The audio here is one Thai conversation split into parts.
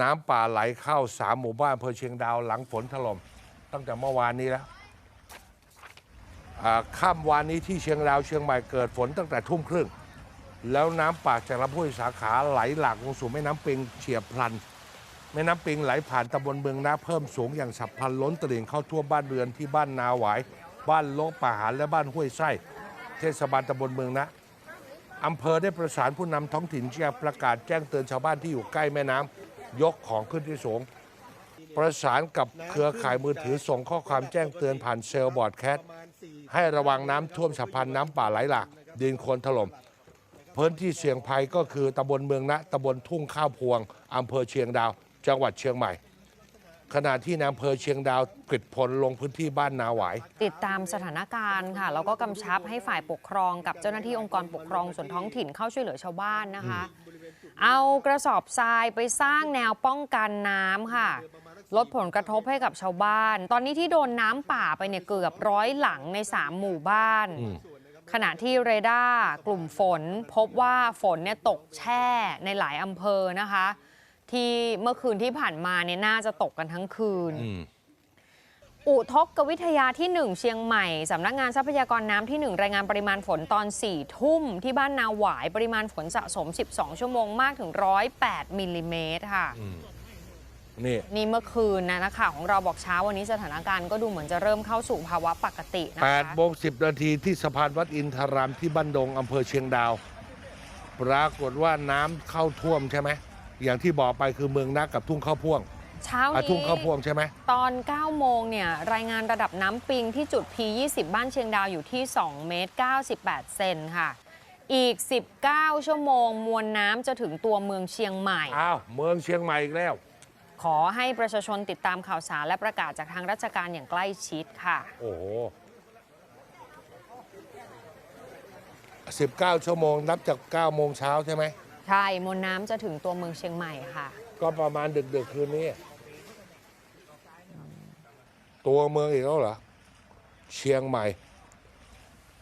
น้ำป่าไหลเข้าสามหมู่บ้านอำเภอเชียงดาวหลังฝนถล่มตั้งแต่เมื่อวานนี้แล้วอ่าค่ำวานนี้ที่เชียงดาวเชียงใหม่เกิดฝนตั้งแต่ทุ่มครึ่ง แล้วน้ำป่าจากลำห้วยสาขาไหลหลากลงสู่แม่น้ำปิงเฉียบพลัน แม่น้ำปิงไหลผ่านตำบลเมืองนาเพิ่มสูงอย่างฉับพลันล้นตลิ่งเข้าทั่วบ้านเรือนที่บ้านนาหวาย บ้านโลกป่าหารและบ้านห้วยไส้เทศบาลตำบลเมืองนะอำเภอได้ประสานผู้นำท้องถิ่นแจ้งประกาศแจ้งเตือนชาวบ้านที่อยู่ใกล้แม่น้ำ ยกของขึ้นที่สูง ประสานกับเครือข่ายมือถือส่งข้อความแจ้งเตือนผ่านเซลล์บอร์ดแคสให้ระวังน้ำท่วมฉับพลันน้ำป่าไหลหลากดินโคลนถล่มพื้นที่เสี่ยงภัยก็คือตำบลเมืองนะตำบลทุ่งข้าวพวงอำเภอเชียงดาว จังหวัดเชียงใหม่ ขณะที่ในอำเภอเชียงดาวกฤษพลลงพื้นที่บ้านนาหวาย ติดตามสถานการณ์ค่ะ แล้วก็กำชับให้ฝ่ายปกครองกับเจ้าหน้าที่องค์กรปกครองส่วนท้องถิ่นเข้าช่วยเหลือชาวบ้านนะคะ เอากระสอบทรายไปสร้างแนวป้องกันน้ำค่ะ ลดผลกระทบให้กับชาวบ้าน ตอนนี้ที่โดนน้ำป่าไปเนี่ยเกือบร้อยหลังใน 3 หมู่บ้าน อืม ขณะที่เรดาร์กลุ่มฝน พบว่าฝนเนี่ยตกแช่ในหลายอำเภอนะคะ ที่เมื่อคืนที่ผ่านมาเนี่ยน่าจะตกกันทั้งคืนอืมอุทกวิทยาที่ 1 เชียงใหม่สำนักงานทรัพยากรน้ำที่ 1 รายงานปริมาณฝนตอน 4 ทุ่ม ที่บ้านนาหวายปริมาณฝนสะสม 12 ชั่วโมงมากถึง 108มิลลิเมตรค่ะนี่นี่เมื่อคืนนะนักข่าวของเราบอกเช้าวันนี้สถานการณ์ก็ดูเหมือนจะเริ่มเข้าสู่ภาวะปกตินะคะ8โมง10 นาทีที่สะพานวัดอินทารามที่บ้านดงอำเภอเชียงดาว ปรากฏว่าน้ำเข้าท่วมใช่ไหม อย่างที่บอกไปคือเมืองนักกับทุ่งข้าวพ่วงเช้าอะนี้ทุ่งข้าวพ่วงใช่ไหม ตอน 9 โมงเนี่ยรายงานระดับน้ำปิงที่จุด P20 บ้านเชียงดาวอยู่ที่ 2 เมตร 98 เซนค่ะ อีก 19 ชั่วโมง มวลน้ำจะถึงตัวเมืองเชียงใหม่ อ้าว เมืองเชียงใหม่อีกแล้ว ขอให้ประชาชนติดตามข่าวสารและประกาศจากทางราชการอย่างใกล้ชิดค่ะ โอ้โห19 ชั่วโมงนับจาก 9 โมงเช้าใช่ไหม ใช่มวลน้ำจะถึงตัวเมืองเชียงใหม่ค่ะ ก็ประมาณดึกๆคืนนี้ ตัวเมืองอีกแล้วเหรอ เชียงใหม่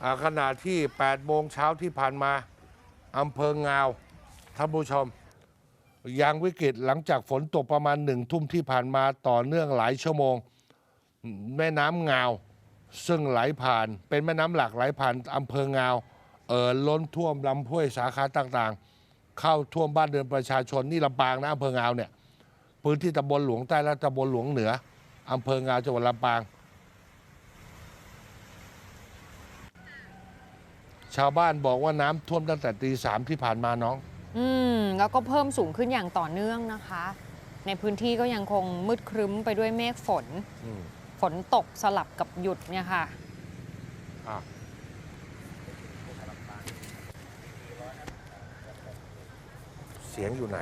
อ่าขณะที่ 8 โมงเช้าที่ผ่านมาอำเภองาวท่านผู้ชม ยังวิกฤตหลังจากฝนตกประมาณหนึ่งทุ่มที่ผ่านมาต่อเนื่องหลายชั่วโมง แม่น้ำงาว ซึ่งไหลผ่าน เป็นแม่น้ำหลักไหลผ่านอำเภองาว เอ่อล้นท่วมลำห้วยสาขาต่างๆ เข้าท่วมบ้านเรือนประชาชนนี่ลำปางนะอำเภองาวเนี่ยพื้นที่ตำบลหลวงใต้และตำบลหลวงเหนืออำเภองาวจังหวัดลำปาง ชาวบ้านบอกว่าน้ำท่วมตั้งแต่ตีสามที่ผ่านมาน้อง อืมแล้วก็เพิ่มสูงขึ้นอย่างต่อเนื่องนะคะ ในพื้นที่ก็ยังคงมืดครึ้มไปด้วยเมฆฝน อืมฝนตกสลับกับหยุดเนี่ยค่ะ อะ เสียงอยู่ไหน